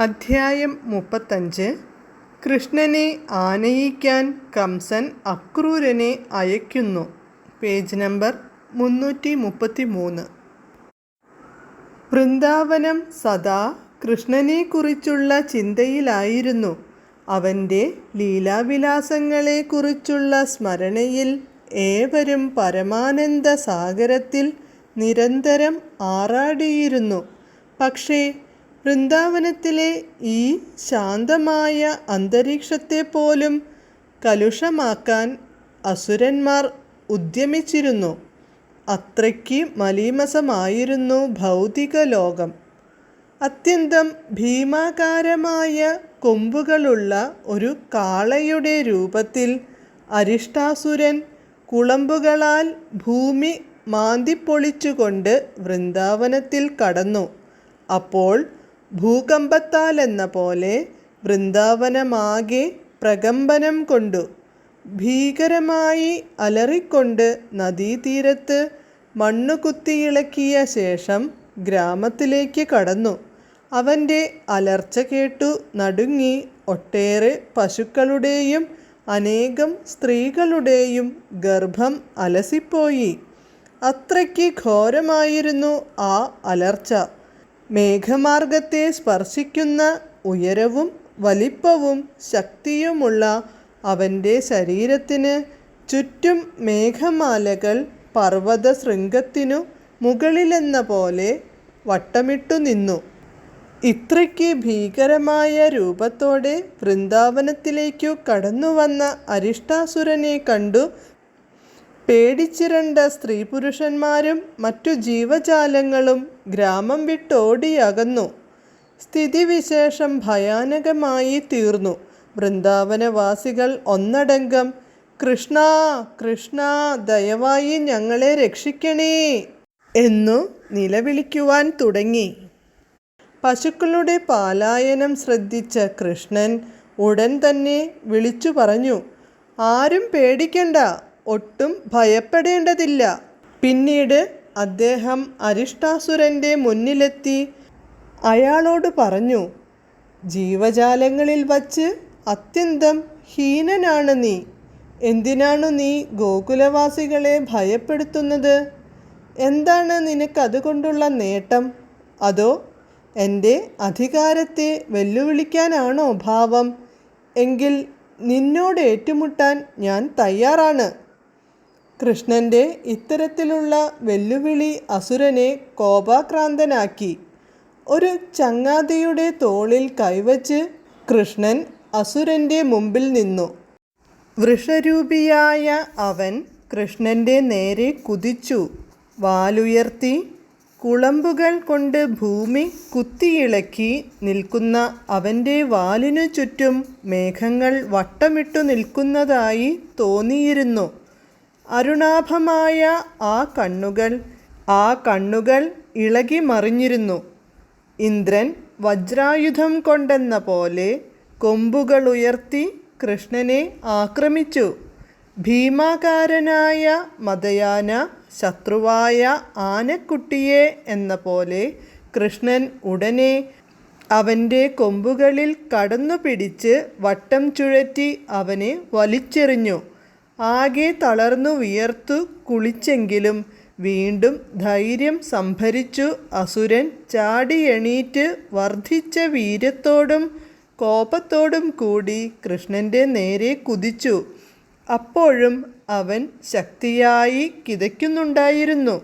അധ്യായം മുപ്പത്തഞ്ച്. കൃഷ്ണനെ ആനയിക്കാൻ കംസൻ അക്രൂരനെ അയക്കുന്നു പേജ് നമ്പർ മുന്നൂറ്റി മുപ്പത്തി മൂന്ന് വൃന്ദാവനം സദാ കൃഷ്ണനെക്കുറിച്ചുള്ള ചിന്തയിലായിരുന്നു. അവന്റെ ലീലാവിലാസങ്ങളെക്കുറിച്ചുള്ള സ്മരണയിൽ ഏവരും പരമാനന്ദ സാഗരത്തിൽ നിരന്തരം ആറാടിയിരുന്നു. പക്ഷേ വൃന്ദാവനത്തിലെ ഈ ശാന്തമായ അന്തരീക്ഷത്തെ പോലും കലുഷമാക്കാൻ അസുരന്മാർ ഉദ്യമിച്ചിരുന്നു. അത്രയ്ക്ക് മലീമസമായിരുന്നു ഭൗതിക ലോകം അത്യന്തം ഭീമാകാരമായ കൊമ്പുകളുള്ള ഒരു കാളയുടെ രൂപത്തിൽ അരിഷ്ടാസുരൻ കുളമ്പുകളാൽ ഭൂമി മാന്തിപ്പൊളിച്ചുകൊണ്ട് വൃന്ദാവനത്തിൽ കടന്നു. അപ്പോൾ ഭൂകമ്പത്താലെന്ന പോലെ വൃന്ദാവനമാകെ പ്രകമ്പനം കൊണ്ടു ഭീകരമായി അലറിക്കൊണ്ട് നദീതീരത്ത് മണ്ണു കുത്തിയിളക്കിയ ശേഷം ഗ്രാമത്തിലേക്ക് കടന്നു. അവന്റെ അലർച്ച കേട്ടു നടുങ്ങി ഒട്ടേറെ പശുക്കളുടെയും അനേകം സ്ത്രീകളുടെയും ഗർഭം അലസിപ്പോയി. അത്രയ്ക്ക് ഘോരമായിരുന്നു ആ അലർച്ച. മേഘമാർഗത്തെ സ്പർശിക്കുന്ന ഉയരവും വലിപ്പവും ശക്തിയുമുള്ള അവന്റെ ശരീരത്തിന് ചുറ്റും മേഘമാലകൾ പർവത ശൃംഗത്തിനു മുകളിലെന്ന പോലെ വട്ടമിട്ടു നിന്നു. ഇത്രയ്ക്ക് ഭീകരമായ രൂപത്തോടെ വൃന്ദാവനത്തിലേക്കു കടന്നുവന്ന അരിഷ്ടാസുരനെ കണ്ടു പേടിച്ചിരണ്ട സ്ത്രീ പുരുഷന്മാരും മറ്റു ജീവജാലങ്ങളും ഗ്രാമം വിട്ടോടിയകന്നു. സ്ഥിതിവിശേഷം ഭയാനകമായി തീർന്നു. വൃന്ദാവനവാസികൾ ഒന്നടങ്കം കൃഷ്ണ കൃഷ്ണ ദയവായി ഞങ്ങളെ രക്ഷിക്കണേ എന്നു നിലവിളിക്കുവാൻ തുടങ്ങി. പശുക്കളുടെ പാലായനം ശ്രദ്ധിച്ച കൃഷ്ണൻ ഉടൻ തന്നെ വിളിച്ചു പറഞ്ഞു ആരും പേടിക്കണ്ട ഒട്ടും ഭയപ്പെടേണ്ടതില്ല. പിന്നീട് അദ്ദേഹം അരിഷ്ടാസുരന്റെ മുന്നിലെത്തി അയാളോട് പറഞ്ഞു ജീവജാലങ്ങളിൽ വച്ച് അത്യന്തം ഹീനനാണ് നീ. എന്തിനാണു നീ ഗോകുലവാസികളെ ഭയപ്പെടുത്തുന്നത്? എന്താണ് നിനക്കതുകൊണ്ടുള്ള നേട്ടം? അതോ എന്റെ അധികാരത്തെ വെല്ലുവിളിക്കാനാണോ ഭാവം? എങ്കിൽ നിന്നോട് ഏറ്റുമുട്ടാൻ ഞാൻ തയ്യാറാണ്. കൃഷ്ണന്റെ ഇത്തരത്തിലുള്ള വെല്ലുവിളി അസുരനെ കോപാക്രാന്തനാക്കി. ഒരു ചങ്ങാതിയുടെ തോളിൽ കൈവച്ച് കൃഷ്ണൻ അസുരന്റെ മുമ്പിൽ നിന്നു. വൃഷരൂപിയായ അവൻ കൃഷ്ണന്റെ നേരെ കുതിച്ചു. വാലുയർത്തി കുളമ്പുകൾ കൊണ്ട് ഭൂമി കുത്തിയിളക്കി നിൽക്കുന്ന അവന്റെ വാലിനു ചുറ്റും മേഘങ്ങൾ വട്ടമിട്ടു നിൽക്കുന്നതായി തോന്നിയിരുന്നു. അരുണാഭമായ ആ കണ്ണുകൾ ആ കണ്ണുകൾ ഇളകി മറിഞ്ഞിരുന്നു. ഇന്ദ്രൻ വജ്രായുധം കൊണ്ടെന്ന പോലെ കൊമ്പുകൾ ഉയർത്തി കൃഷ്ണനെ ആക്രമിച്ചു. ഭീമാകാരനായ മതയാന ശത്രുവായ ആനക്കുട്ടിയെ എന്ന പോലെ കൃഷ്ണൻ ഉടനെ അവന്റെ കൊമ്പുകളിൽ കടന്നു പിടിച്ച് വട്ടം ചുഴറ്റി അവനെ വലിച്ചെറിഞ്ഞു. ആകെ തളർന്നു വിയർത്തു കുളിച്ചെങ്കിലും വീണ്ടും ധൈര്യം സംഭരിച്ചു അസുരൻ ചാടി എണീറ്റ് വർദ്ധിച്ച വീര്യത്തോടും കോപത്തോടും കൂടി കൃഷ്ണന്റെ നേരെ കുതിച്ചു. അപ്പോഴും അവൻ ശക്തിയായി കിതയ്ക്കുന്നുണ്ടായിരുന്നു.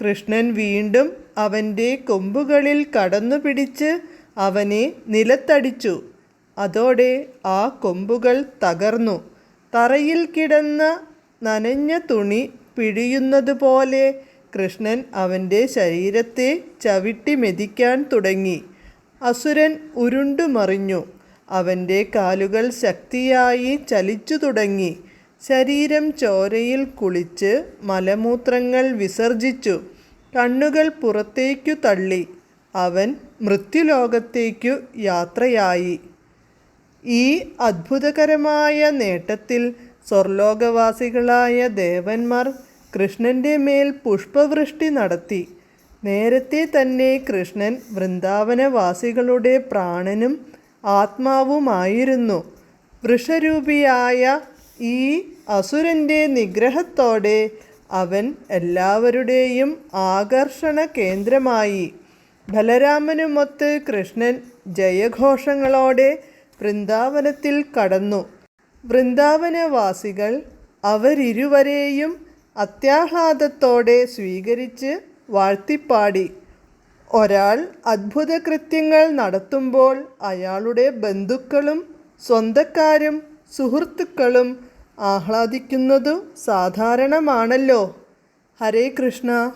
കൃഷ്ണൻ വീണ്ടും അവന്റെ കൊമ്പുകളിൽ കടന്നു പിടിച്ച് അവനെ നിലത്തടിച്ചു. അതോടെ ആ കൊമ്പുകൾ തകർന്നു. തറയിൽ കിടന്ന നനഞ്ഞ തുണി പിഴിയുന്നതുപോലെ കൃഷ്ണൻ അവന്റെ ശരീരത്തെ ചവിട്ടി മെതിക്കാൻ തുടങ്ങി. അസുരൻ ഉരുണ്ടുമറിഞ്ഞു അവന്റെ കാലുകൾ ശക്തിയായി ചലിച്ചു തുടങ്ങി. ശരീരം ചോരയിൽ കുളിച്ച് മലമൂത്രങ്ങൾ വിസർജിച്ചു. കണ്ണുകൾ പുറത്തേക്കു തള്ളി. അവൻ മൃത്യുലോകത്തേക്കു യാത്രയായി. ഈ അത്ഭുതകരമായ നേട്ടത്തിൽ സ്വർലോകവാസികളായ ദേവന്മാർ കൃഷ്ണന്റെ മേൽ പുഷ്പവൃഷ്ടി നടത്തി. നേരത്തെ തന്നെ കൃഷ്ണൻ വൃന്ദാവനവാസികളുടെ പ്രാണനും ആത്മാവുമായിരുന്നു. വൃഷരൂപിയായ ഈ അസുരന്റെ നിഗ്രഹത്തോടെ അവൻ എല്ലാവരുടെയും ആകർഷണ കേന്ദ്രമായി. ബലരാമനുമൊത്ത് കൃഷ്ണൻ ജയഘോഷങ്ങളോടെ വൃന്ദാവനത്തിൽ കടന്നു. വൃന്ദാവനവാസികൾ അവരിരുവരെയും അത്യാഹ്ലാദത്തോടെ സ്വീകരിച്ച് വാഴ്ത്തിപ്പാടി. ഒരാൾ അത്ഭുതകൃത്യങ്ങൾ നടത്തുമ്പോൾ അയാളുടെ ബന്ധുക്കളും സ്വന്തക്കാരും സുഹൃത്തുക്കളും ആഹ്ലാദിക്കുന്നതു സാധാരണമാണല്ലോ. ഹരേ കൃഷ്ണ.